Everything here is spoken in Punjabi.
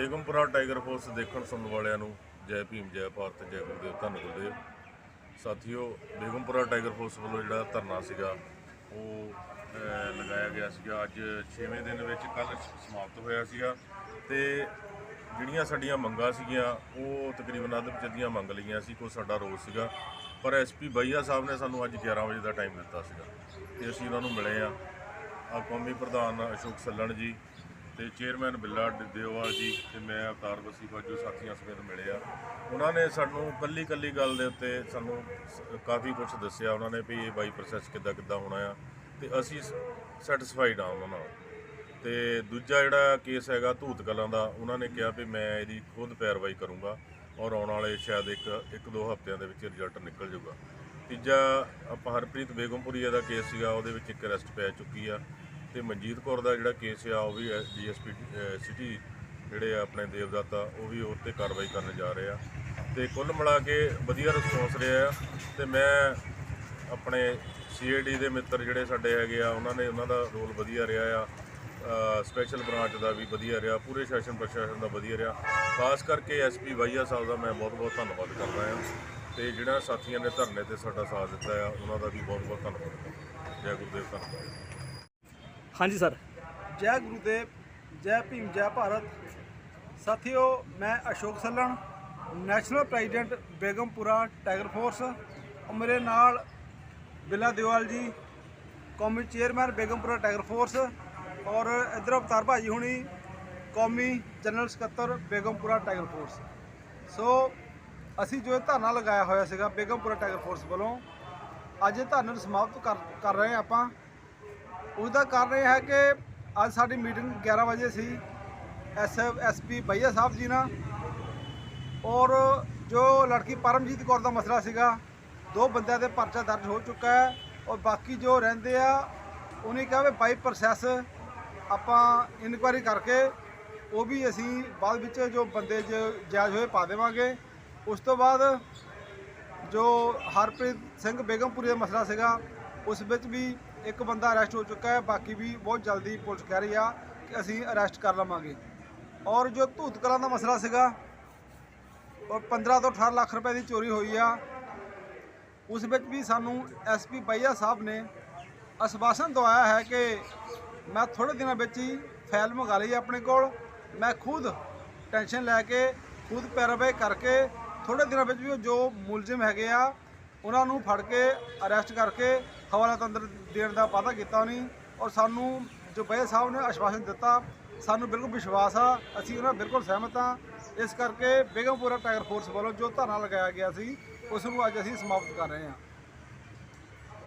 ਬੇਗਮਪੁਰਾ ਟਾਈਗਰ ਫੋਰਸ ਦੇਖਣ ਸੁਣਨ ਵਾਲਿਆਂ ਨੂੰ ਜੈ ਭੀਮ, ਜੈ ਭਾਰਤ, ਜੈ ਗੁਰਦੇਵ ਧੰਨ ਗੁਰਦੇਵ ਸਾਥੀਓ, ਬੇਗਮਪੁਰਾ ਟਾਈਗਰ ਫੋਰਸ ਵੱਲੋਂ ਜਿਹੜਾ ਧਰਨਾ ਸੀਗਾ, ਉਹ ਲਗਾਇਆ ਗਿਆ ਸੀਗਾ। ਅੱਜ 6ਵੇਂ ਦਿਨ ਵਿੱਚ ਕੱਲ ਸਮਾਪਤ ਹੋਇਆ ਸੀਗਾ ਤੇ ਜਿਹੜੀਆਂ ਸਾਡੀਆਂ ਮੰਗਾਂ ਸੀਗੀਆਂ, ਉਹ ਤਕਰੀਬਨ ਅੱਧ ਵਿਚਦੀਆਂ ਮੰਗ ਲਈਆਂ ਸੀ, ਕੋਈ ਸਾਡਾ ਰੋਸ ਸੀਗਾ। ਪਰ ਐਸਪੀ ਬਈਆ ਸਾਹਿਬ ਨੇ ਸਾਨੂੰ ਅੱਜ 11 ਵਜੇ ਦਾ ਟਾਈਮ ਦਿੱਤਾ ਸੀਗਾ ਤੇ ਅਸੀਂ ਉਹਨਾਂ ਨੂੰ ਮਿਲੇ ਆ ਆ ਕੌਮੀ ਪ੍ਰਧਾਨ ਅਸ਼ੋਕ ਸੱਲਣ ਜੀ ਤੇ ਚੇਅਰਮੈਨ ਬਿੱਲਾ ਦੇਵਾਲ ਜੀ ਤੇ ਮੈਂ ਅਵਤਾਰ ਵਸੀਫਾ ਜੋ ਸਾਥੀਆਂ ਸਮੇਤ ਮਿਲੇ ਆ। ਉਹਨਾਂ ਨੇ ਸਾਨੂੰ ਕੱਲੀ ਕੱਲੀ ਗੱਲ ਦੇ ਉੱਤੇ ਸਾਨੂੰ ਸ- ਕਾਫੀ ਕੁਝ ਦੱਸਿਆ। ਉਹਨਾਂ ਨੇ ਵੀ ਇਹ ਬਾਈ ਪ੍ਰੋਸੈਸ ਕਿੱਦਾਂ ਕਿੱਦਾਂ ਹੋਣਾ ਆ ਤੇ ਅਸੀਂ ਸੈਟੀਸਫਾਈਡ ਆ ਉਹਨਾਂ ਨਾਲ। ਤੇ ਦੂਜਾ ਜਿਹੜਾ ਕੇਸ ਹੈਗਾ ਧੂਤ ਕਲਾਂ ਦਾ, ਉਹਨਾਂ ਨੇ ਕਿਹਾ ਵੀ ਮੈਂ ਇਹਦੀ ਖੁਦ ਪੈਰਵਾਈ ਕਰੂੰਗਾ ਔਰ ਆਉਣ ਵਾਲੇ ਸ਼ਾਇਦ ਇੱਕ ਇੱਕ ਦੋ ਹਫ਼ਤਿਆਂ ਦੇ ਵਿੱਚ ਰਿਜ਼ਲਟ ਨਿਕਲ ਜਾਊਗਾ। ਤੀਜਾ, ਆਪਾਂ ਹਰਪ੍ਰੀਤ ਬੇਗਮਪੁਰੀਆ ਦਾ ਕੇਸ ਸੀਗਾ, ਉਹਦੇ ਵਿੱਚ ਇੱਕ ਅਰੈਸਟ ਪੈ ਚੁੱਕੀ ਆ। ਤੇ ਮਨਜੀਤ ਕੌਰ ਦਾ ਜਿਹੜਾ ਕੇਸ ਆ, ਉਹ ਵੀ ਡੀਐਸਪੀ ਸਿਟੀ ਜਿਹੜੇ ਆ ਆਪਣੇ ਦੇਵਦਾਤਾ ਉਹ ਵੀ ਉਹ ਤੇ ਕਾਰਵਾਈ ਕਰਨ ਜਾ ਰਹੇ ਆ। ਤੇ ਕੁੱਲ ਮਿਲਾ ਕੇ ਵਧੀਆ ਰਿਸਪੌਂਸ ਰਿਹਾ ਆ। ਤੇ ਮੈਂ ਆਪਣੇ ਸੀਏਡੀ ਦੇ ਮਿੱਤਰ ਜਿਹੜੇ ਸਾਡੇ ਹੈਗੇ ਆ, ਉਹਨਾਂ ਨੇ ਉਹਨਾਂ ਦਾ ਰੋਲ ਵਧੀਆ ਰਿਹਾ ਆ। ਸਪੈਸ਼ਲ ਬ੍ਰਾਂਚ ਦਾ ਵੀ ਵਧੀਆ ਰਿਹਾ, ਪੂਰੇ ਸ਼ਾਸਨ ਪ੍ਰਸ਼ਾਸਨ ਦਾ ਵਧੀਆ ਰਿਹਾ। ਖਾਸ ਕਰਕੇ ਐਸਪੀ ਵਾਈਆ ਸਾਹਿਬ ਦਾ ਮੈਂ ਬਹੁਤ ਬਹੁਤ ਧੰਨਵਾਦ ਕਰਦਾ ਹਾਂ ਤੇ ਜਿਹੜਾ ਸਾਥੀਆਂ ਨੇ ਧਰਨੇ ਤੇ ਸਾਡਾ ਸਾਥ ਦਿੱਤਾ ਆ, ਉਹਨਾਂ ਦਾ ਵੀ ਬਹੁਤ ਬਹੁਤ ਧੰਨਵਾਦ ਕਰਦਾ ਜੈ ਗੁਰਦੇਵ ਧੰਨਵਾਦ। ਹਾਂਜੀ, ਸਰ। ਜੈ ਗੁਰੂਦੇਵ ਜੈ ਭੀਮ, ਜੈ ਭਾਰਤ। ਸਾਥੀਓ, ਮੈਂ Ashok Sallan, national president Begampura tiger force. ਮੇਰੇ ਨਾਲ ਬਿੱਲਾ ਦਿਵਾਲ ਜੀ, ਕੌਮੀ ਚੇਅਰਮੈਨ ਬੇਗਮਪੁਰਾ ਟਾਈਗਰ ਫੋਰਸ। ਔਰ ਇਧਰ ਅਵਤਾਰ ਭਾਜੀ ਹੁਣੀ, ਕੌਮੀ ਜਨਰਲ ਸਕੱਤਰ ਬੇਗਮਪੁਰਾ ਟਾਈਗਰ ਫੋਰਸ। ਸੋ, ਅਸੀਂ ਜੋ ਇਹ ਧਰਨਾ ਲਗਾਇਆ ਹੋਇਆ ਸੀਗਾ ਬੇਗਮਪੁਰਾ ਟਾਈਗਰ ਫੋਰਸ ਵੱਲੋਂ, ਅੱਜ ਇਹ ਧਰਨੇ ਨੂੰ ਸਮਾਪਤ ਕਰ ਕਰ ਰਹੇ ਹਾਂ ਆਪਾਂ। ਉਸ ਕਾਰਨ ਇਹ ਹੈ ਕਿ ਅੱਜ ਸਾਡੀ ਮੀਟਿੰਗ 11 ਵਜੇ ਸੀ, ਐਸ ਐਸਪੀ ਭਈਆ ਸਾਹਿਬ ਜੀ ਨਾਲ। ਔਰ ਜੋ ਲੜਕੀ ਪਰਮਜੀਤ ਕੌਰ ਦਾ ਮਸਲਾ ਸੀਗਾ, ਦੋ ਬੰਦਿਆਂ ਦੇ ਪਰਚਾ ਦਰਜ ਹੋ ਚੁੱਕਾ ਹੈ ਔਰ ਬਾਕੀ ਜੋ ਰਹਿੰਦੇ ਆ, ਉਹਨੇ ਕਿਹਾ ਵੀ ਬਾਈ ਪ੍ਰੋਸੈਸ ਆਪਾਂ ਇਨਕੁਆਇਰੀ ਕਰਕੇ ਉਹ ਵੀ ਅਸੀਂ ਬਾਅਦ ਵਿੱਚ ਜੋ ਬੰਦੇ ਜ- ਜਾਇਜ਼ ਹੋਏ ਪਾ ਦੇਵਾਂਗੇ। ਉਸ ਤੋਂ ਬਾਅਦ ਜੋ ਹਰਪ੍ਰੀਤ ਸਿੰਘ ਬੇਗਮਪੁਰੀ ਦਾ ਮਸਲਾ ਸੀਗਾ, ਉਸ ਵਿੱਚ ਵੀ ਇੱਕ ਬੰਦਾ ਅਰੈਸਟ ਹੋ ਚੁੱਕਾ ਹੈ, ਬਾਕੀ ਵੀ ਬਹੁਤ ਜਲਦੀ ਪੁਲਿਸ ਕਹਿ ਰਹੀ ਆ ਕਿ ਅਸੀਂ ਅਰੈਸਟ ਕਰ ਲਵਾਂਗੇ। ਔਰ ਜੋ ਧੂਤ ਕਲਾਂ ਦਾ ਮਸਲਾ ਸੀਗਾ ਔਰ 15 ਤੋਂ 18 ਲੱਖ ਰੁਪਏ ਦੀ ਚੋਰੀ ਹੋਈ ਆ। ਉਸ ਵਿੱਚ ਵੀ ਸਾਨੂੰ ਐਸਪੀ ਬਈਆ ਸਾਹਿਬ ਨੇ ਅਸਵਾਸਨ ਦਵਾਇਆ ਹੈ ਕਿ ਮੈਂ ਥੋੜੇ ਦਿਨਾਂ ਵਿੱਚ ਹੀ ਫਾਈਲ ਮੰਗਾ ਲਈ ਆਪਣੇ ਕੋਲ। ਮੈਂ ਖੁਦ ਟੈਨਸ਼ਨ ਲੈ ਕੇ, ਖੁਦ ਪੈਰਵਾਈ ਕਰਕੇ ਥੋੜੇ ਦਿਨਾਂ ਵਿੱਚ ਵੀ ਉਹ ਜੋ ਮੁਲਜ਼ਮ ਹੈਗੇ ਆ ਉਹਨਾਂ ਨੂੰ ਫੜ ਕੇ ਅਰੈਸਟ ਕਰਕੇ ਹਵਾਲਾ ਅੰਦਰ ਦੇਣ ਦਾ ਵਾਅਦਾ ਕੀਤਾ ਉਹਨੇ ਔਰ ਸਾਨੂੰ ਜੋ ਬਈਆ ਸਾਹਿਬ ਨੇ ਆਸ਼ਵਾਸਨ ਦਿੱਤਾ, ਸਾਨੂੰ ਬਿਲਕੁਲ ਵਿਸ਼ਵਾਸ ਆ, ਅਸੀਂ ਉਹਨਾਂ ਬਿਲਕੁਲ ਸਹਿਮਤ ਆ। ਇਸ ਕਰਕੇ ਬੇਗਮਪੁਰਾ ਟਾਈਗਰ ਫੋਰਸ ਵੱਲੋਂ ਜੋ ਧਰਨਾ ਲਗਾਇਆ ਗਿਆ ਸੀ, ਉਸ ਨੂੰ ਅੱਜ ਅਸੀਂ ਸਮਾਪਤ ਕਰ ਰਹੇ ਹਾਂ।